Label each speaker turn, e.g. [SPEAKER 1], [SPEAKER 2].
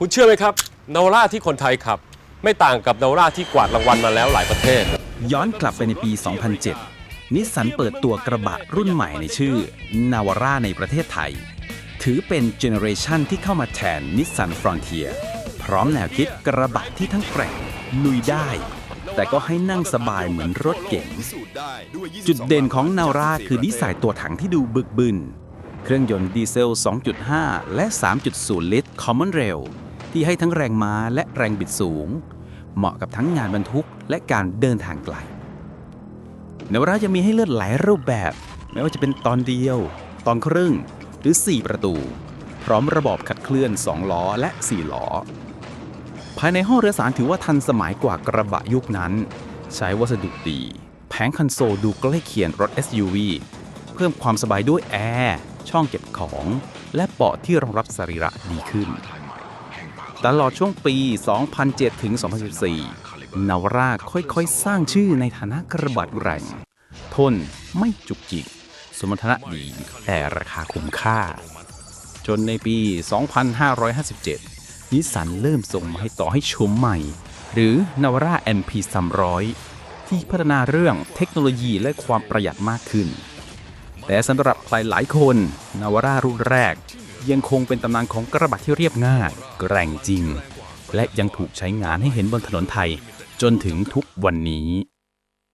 [SPEAKER 1] คุณเชื่อไหมครับนาวาร่าที่คนไทยขับ ไม่ต่างกับนาวาร่าที่กวาดรางวัลมาแล้วหลายประเทศ
[SPEAKER 2] ย้อนกลับไปในปี 2007 นิสสันเปิดตัวกระบะรุ่นใหม่ในชื่อนาวาร่าในประเทศไทย ถือเป็นเจเนอเรชันที่เข้ามาแทนนิสสันฟรอนเทียพร้อมแนวคิดกระบะที่ทั้งแกร่งลุยได้ แต่ก็ให้นั่งสบายเหมือนรถเก๋งจุดเด่นของนาวราคือดีไซน์ตัวถังที่ดูบึกบึน เครื่องยนต์ดีเซล 2.5 และ 3.0 ลิตร Common Rail ที่ให้ทั้งแรงม้าและแรงบิดสูง เหมาะกับทั้งงานบรรทุกและการเดินทางไกลนวราจะมีให้เลือกหลายรูปแบบ ไม่ว่าจะเป็นตอนเดียว ตอนครึ่ง หรือ 4 ประตู พร้อมระบบขับเคลื่อน 2 ล้อและ 4 ล้อ ภายในห้องเรือสารถือว่าทันสมัยกว่ากระบะยุคนั้น ใช้วัสดุดี แผงคอนโซลดูใกล้เคียงรถ SUV เพิ่มความสบายด้วยแอร์ ช่องเก็บของ และเบาะที่รองรับสรีระดีขึ้น ตลอดช่วงปี 2007 ถึง 2014 นาวราค่อยๆ สร้างชื่อในฐานะกระบะแรงทนไม่จุกจิก สมรรถนะดี แต่ราคาคุ้มค่า จนในปี 2557 นิสสันเริ่มส่งมาให้ต่อให้ชมใหม่ หรือนาวาร่า MP 300 ที่พัฒนาเรื่องเทคโนโลยีและความประหยัดมากขึ้น แต่สำหรับใครหลายคนนาวารารุ่นแรก ยังคงเป็นตำนานของกระบะที่เรียบง่าย แกร่งจริง และยังถูกใช้งานให้เห็นบนถนนไทย จนถึงทุกวันนี้